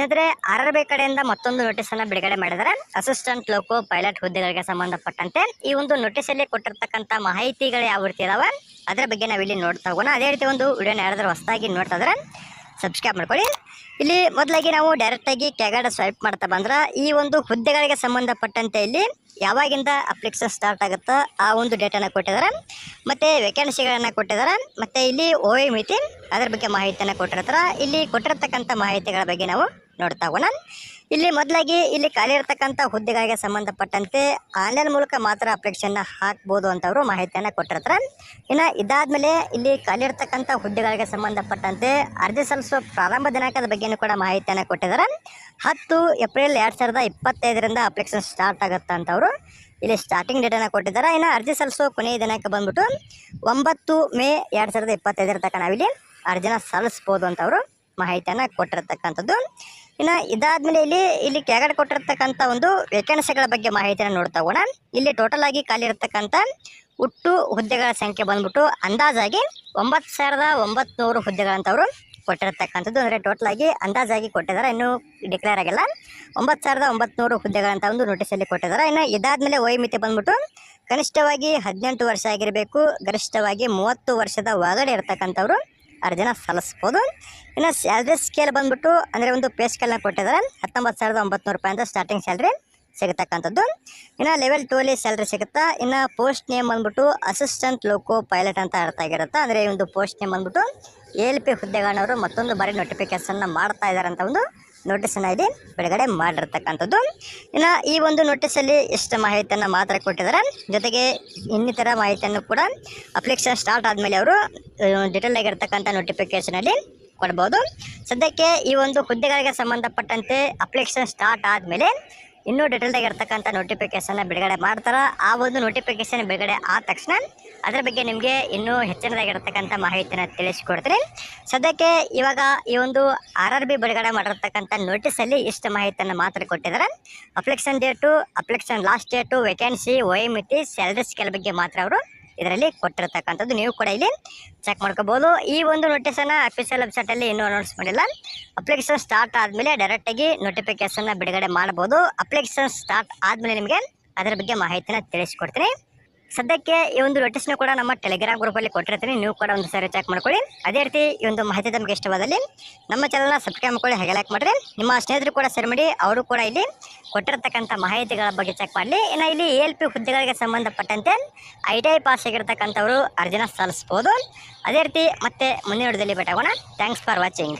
ಸ್ನೇಹಿತರೆ ಆರ್ ಕಡೆಯಿಂದ ಮತ್ತೊಂದು ನೋಟಿಸ್ ಅನ್ನ ಬಿಡುಗಡೆ ಮಾಡಿದ್ದಾರೆ. ಅಸಿಸ್ಟೆಂಟ್ ಲೋಕೋ ಪೈಲಟ್ ಹುದ್ದೆಗಳಿಗೆ ಸಂಬಂಧಪಟ್ಟಂತೆ ಈ ಒಂದು ನೋಟಿಸ್ ಅಲ್ಲಿ ಕೊಟ್ಟಿರ್ತಕ್ಕಂಥ ಮಾಹಿತಿಗಳು ಯಾವ ರೀತಿ ಇದಾವೆ ಅದರ ಬಗ್ಗೆ ನಾವಿಲ್ಲಿ ನೋಡ್ತಾ ಹೋಗೋಣ. ಅದೇ ರೀತಿ ಒಂದು ವಿಡಿಯೋನ ಯಾರಾದ್ರೂ ಹೊಸದಾಗಿ ನೋಡ್ತಾ ಸಬ್ಸ್ಕ್ರೈಬ್ ಮಾಡ್ಕೊಳ್ಳಿ. ಇಲ್ಲಿ ಮೊದಲಾಗಿ ನಾವು ಡೈರೆಕ್ಟಾಗಿ ಕೆಗಾಡ ಸ್ವೈಪ್ ಮಾಡ್ತಾ ಬಂದ್ರೆ ಈ ಒಂದು ಹುದ್ದೆಗಳಿಗೆ ಸಂಬಂಧಪಟ್ಟಂತೆ ಇಲ್ಲಿ ಯಾವಾಗಿಂದ ಅಪ್ಲಿಕೇಶನ್ ಸ್ಟಾರ್ಟ್ ಆಗುತ್ತೋ ಆ ಒಂದು ಡೇಟನ್ನು ಕೊಟ್ಟಿದ್ದಾರೆ. ಮತ್ತು ವೇಕೆನ್ಸಿಗಳನ್ನು ಕೊಟ್ಟಿದ್ದಾರೆ. ಮತ್ತು ಇಲ್ಲಿ ಓ ಎ ಮಿತಿ ಅದರ ಬಗ್ಗೆ ಮಾಹಿತಿಯನ್ನು ಕೊಟ್ಟಿರ್ತಾರೆ. ಇಲ್ಲಿ ಕೊಟ್ಟಿರ್ತಕ್ಕಂಥ ಮಾಹಿತಿಗಳ ಬಗ್ಗೆ ನಾವು ನೋಡ್ತಾ ಹೋಗೋಣ. ಇಲ್ಲಿ ಮೊದಲಾಗಿ ಇಲ್ಲಿ ಖಾಲಿ ಇರತಕ್ಕಂಥ ಹುದ್ದೆಗಳಿಗೆ ಸಂಬಂಧಪಟ್ಟಂತೆ ಆನ್ಲೈನ್ ಮೂಲಕ ಮಾತ್ರ ಅಪ್ಲಿಕೇಶನ್ನ ಹಾಕ್ಬೋದು ಅಂತವರು ಮಾಹಿತಿಯನ್ನು ಕೊಟ್ಟಿರ್ತಾರೆ. ಇನ್ನು ಇದಾದ್ಮೇಲೆ ಇಲ್ಲಿ ಖಾಲಿ ಇರತಕ್ಕಂಥ ಹುದ್ದೆಗಳಿಗೆ ಸಂಬಂಧಪಟ್ಟಂತೆ ಅರ್ಜಿ ಸಲ್ಲಿಸುವ ಪ್ರಾರಂಭ ದಿನಾಂಕದ ಬಗ್ಗೆಯೂ ಕೂಡ ಮಾಹಿತಿಯನ್ನು ಕೊಟ್ಟಿದ್ದಾರೆ. ಹತ್ತು ಏಪ್ರಿಲ್ ಎರಡು ಸಾವಿರದ ಇಪ್ಪತ್ತೈದರಿಂದ ಅಪ್ಲಿಕೇಶನ್ ಸ್ಟಾರ್ಟ್ ಆಗುತ್ತೆ ಅಂತವರು ಇಲ್ಲಿ ಸ್ಟಾರ್ಟಿಂಗ್ ಡೇಟನ್ನು ಕೊಟ್ಟಿದ್ದಾರೆ. ಇನ್ನು ಅರ್ಜಿ ಸಲ್ಲಿಸುವ ಕೊನೆಯ ದಿನಾಂಕ ಬಂದ್ಬಿಟ್ಟು ಒಂಬತ್ತು ಮೇ ಎರಡು ಸಾವಿರದ ಇಪ್ಪತ್ತೈದರ ತನಕ ನಾವಿಲ್ಲಿ ಅರ್ಜಿನ ಸಲ್ಲಿಸ್ಬೋದು ಅಂತವರು ಮಾಹಿತಿಯನ್ನು ಕೊಟ್ಟಿರ್ತಕ್ಕಂಥದ್ದು. ಇನ್ನು ಇದಾದ್ಮೇಲೆ ಇಲ್ಲಿ ಇಲ್ಲಿ ಕೆಳಗಡೆ ಕೊಟ್ಟಿರ್ತಕ್ಕಂಥ ಒಂದು ವೇಕೆನ್ಸಿಗಳ ಬಗ್ಗೆ ಮಾಹಿತಿಯನ್ನು ನೋಡ್ತಾ ಹೋಗೋಣ. ಇಲ್ಲಿ ಟೋಟಲ್ ಆಗಿ ಖಾಲಿ ಇರತಕ್ಕಂಥ ಒಟ್ಟು ಹುದ್ದೆಗಳ ಸಂಖ್ಯೆ ಬಂದ್ಬಿಟ್ಟು ಅಂದಾಜಾಗಿ ಒಂಬತ್ತು ಸಾವಿರದ ಒಂಬತ್ನೂರು ಹುದ್ದೆಗಳಂತವರು ಕೊಟ್ಟಿರತಕ್ಕಂಥದ್ದು. ಅಂದರೆ ಟೋಟಲ್ ಆಗಿ ಅಂದಾಜಾಗಿ ಕೊಟ್ಟಿದ್ದಾರೆ, ಇನ್ನೂ ಡಿಕ್ಲೇರ್ ಆಗಿಲ್ಲ. ಒಂಬತ್ತು ಸಾವಿರದ ಒಂಬತ್ನೂರು ಹುದ್ದೆಗಳಂತ ಒಂದು ನೋಟಿಸಲ್ಲಿ ಕೊಟ್ಟಿದ್ದಾರೆ. ಇನ್ನು ಇದಾದ್ಮೇಲೆ ವಯೋಮಿತಿ ಬಂದ್ಬಿಟ್ಟು ಕನಿಷ್ಠವಾಗಿ ಹದಿನೆಂಟು ವರ್ಷ ಆಗಿರಬೇಕು, ಗರಿಷ್ಠವಾಗಿ ಮೂವತ್ತು ವರ್ಷದ ಒಳಗಡೆ ಇರತಕ್ಕಂಥವ್ರು. ಅರ್ಜಿನ ಸಲ್ಲಿಸ್ಬೋದು. ಇನ್ನು ಸ್ಯಾಲ್ರಿ ಸ್ಕೇಲ್ ಬಂದುಬಿಟ್ಟು ಅಂದರೆ ಒಂದು ಪೇ ಸ್ಕೇಲ್ನ ಕೊಟ್ಟಿದ್ದಾರೆ. ಹತ್ತೊಂಬತ್ತು ಸಾವಿರದ ಒಂಬತ್ನೂರು ರೂಪಾಯಿ ಅಂತ ಸ್ಟಾರ್ಟಿಂಗ್ ಸ್ಯಾಲ್ರಿ ಸಿಗತಕ್ಕಂಥದ್ದು. ಇನ್ನು ಲೆವೆಲ್ ಟೂಲಿ ಸ್ಯಾಲ್ರಿ ಸಿಗುತ್ತಾ? ಇನ್ನು ಪೋಸ್ಟ್ ನೇಮ್ ಬಂದ್ಬಿಟ್ಟು ಅಸಿಸ್ಟೆಂಟ್ ಲೋಕೋ ಪೈಲಟ್ ಅಂತ ಅರ್ಥ ಆಗಿರುತ್ತೆ. ಅಂದರೆ ಒಂದು ಪೋಸ್ಟ್ ನೇಮ್ ಬಂದ್ಬಿಟ್ಟು ಎ ಎಲ್ ಪಿ ಹುದ್ದೆಗಳನ್ನವರು ಮತ್ತೊಂದು ಬಾರಿ ನೋಟಿಫಿಕೇಶನ್ನ ಮಾಡ್ತಾ ಇದ್ದಾರೆ ಅಂತ ಒಂದು ನೋಟಿಸನ್ನು ಇಲ್ಲಿ ಬಿಡುಗಡೆ ಮಾಡಿರ್ತಕ್ಕಂಥದ್ದು. ಇನ್ನು ಈ ಒಂದು ನೋಟಿಸಲ್ಲಿ ಎಷ್ಟು ಮಾಹಿತಿಯನ್ನು ಮಾತ್ರ ಕೊಟ್ಟಿದ್ದಾರೆ. ಜೊತೆಗೆ ಇನ್ನಿತರ ಮಾಹಿತಿಯನ್ನು ಕೂಡ ಅಪ್ಲಿಕೇಶನ್ ಸ್ಟಾರ್ಟ್ ಆದಮೇಲೆ ಅವರು ಡಿಟೇಲ್ ಆಗಿರ್ತಕ್ಕಂಥ ನೋಟಿಫಿಕೇಷನಲ್ಲಿ ಕೊಡ್ಬೋದು. ಸದ್ಯಕ್ಕೆ ಈ ಒಂದು ಹುದ್ದೆಗಳಿಗೆ ಸಂಬಂಧಪಟ್ಟಂತೆ ಅಪ್ಲಿಕೇಶನ್ ಸ್ಟಾರ್ಟ್ ಆದಮೇಲೆ ಇನ್ನೂ ಡೀಟೇಲ್ ಆಗಿರ್ತಕ್ಕಂಥ ನೋಟಿಫಿಕೇಶನ್ ಬಿಡುಗಡೆ ಮಾಡ್ತಾರೆ. ಆ ಒಂದು ನೋಟಿಫಿಕೇಶನ್ ಬಿಡುಗಡೆ ಆದ ತಕ್ಷಣ ಅದರ ಬಗ್ಗೆ ನಿಮಗೆ ಇನ್ನೂ ಹೆಚ್ಚಿನದಾಗಿರ್ತಕ್ಕಂಥ ಮಾಹಿತಿನ ತಿಳಿಸ್ಕೊಡ್ತೀನಿ. ಸದ್ಯಕ್ಕೆ ಇವಾಗ ಈ ಒಂದು ಆರ್ ಆರ್ ಬಿ ಬಿಡುಗಡೆ ಮಾಡಿರ್ತಕ್ಕಂಥ ನೋಟಿಸಲ್ಲಿ ಇಷ್ಟು ಮಾಹಿತಿಯನ್ನು ಮಾತ್ರ ಕೊಟ್ಟಿದ್ದಾರೆ. Application date application last date vacancy ವಯೋಮಿತಿ ಸ್ಯಾಲರಿ ಸ್ಕೇಲ್ ಬಗ್ಗೆ ಮಾತ್ರ ಅವರು ಇದರಲ್ಲಿ ಕೊಟ್ಟಿರತಕ್ಕಂಥದ್ದು ನೀವು ಕೂಡ ಇಲ್ಲಿ ಚೆಕ್ ಮಾಡ್ಕೋಬೋದು. ಈ ಒಂದು ನೋಟಿಸನ್ನು ಅಫಿಷಿಯಲ್ ವೆಬ್ಸೈಟಲ್ಲಿ ಇನ್ನೂ ಅನೌನ್ಸ್ ಮಾಡಿಲ್ಲ. ಅಪ್ಲಿಕೇಶನ್ ಸ್ಟಾರ್ಟ್ ಆದಮೇಲೆ ಡೈರೆಕ್ಟಾಗಿ ನೋಟಿಫಿಕೇಶನ್ನ ಬಿಡುಗಡೆ ಮಾಡ್ಬೋದು. ಅಪ್ಲಿಕೇಶನ್ ಸ್ಟಾರ್ಟ್ ಆದಮೇಲೆ ನಿಮಗೆ ಅದರ ಬಗ್ಗೆ ಮಾಹಿತಿನ ತಿಳಿಸ್ಕೊಡ್ತೀನಿ. ಸದ್ಯಕ್ಕೆ ಈ ಒಂದು ನೋಟಿಸ್ನ ಕೂಡ ನಮ್ಮ ಟೆಲಿಗ್ರಾಮ್ ಗ್ರೂಪಲ್ಲಿ ಕೊಟ್ಟಿರ್ತೀನಿ. ನೀವು ಕೂಡ ಒಂದು ಸಾರಿ ಚೆಕ್ ಮಾಡ್ಕೊಳ್ಳಿ. ಅದೇ ರೀತಿ ಈ ಒಂದು ಮಾಹಿತಿ ತಮಗೆ ಇಷ್ಟವಾದಲ್ಲಿ ನಮ್ಮ ಚಾನಲ್ನ ಸಬ್ಸ್ಕ್ರೈಬ್ ಮಾಡ್ಕೊಳ್ಳಿ, ಹಾಗೆ ಲೈಕ್ ಮಾಡಿರಿ. ನಿಮ್ಮ ಸ್ನೇಹಿತರು ಕೂಡ ಸೇರ್ ಮಾಡಿ, ಅವರು ಕೂಡ ಇಲ್ಲಿ ಕೊಟ್ಟಿರತಕ್ಕಂಥ ಮಾಹಿತಿಗಳ ಬಗ್ಗೆ ಚೆಕ್ ಮಾಡಲಿ. ಇನ್ನು ಇಲ್ಲಿ ಎ ಎಲ್ ಪಿ ಹುದ್ದೆಗಳಿಗೆ ಸಂಬಂಧಪಟ್ಟಂತೆ ಐ ಟಿ ಐ ಪಾಸ್ ಆಗಿರ್ತಕ್ಕಂಥವರು ಅರ್ಜಿನ ಸಲ್ಲಿಸ್ಬೋದು. ಅದೇ ರೀತಿ ಮತ್ತೆ ಮುಂದಿನ ವಿಡಿಯೋದಲ್ಲಿ ಭೇಟಾಗೋಣ ಥ್ಯಾಂಕ್ಸ್ ಫಾರ್ ವಾಚಿಂಗ್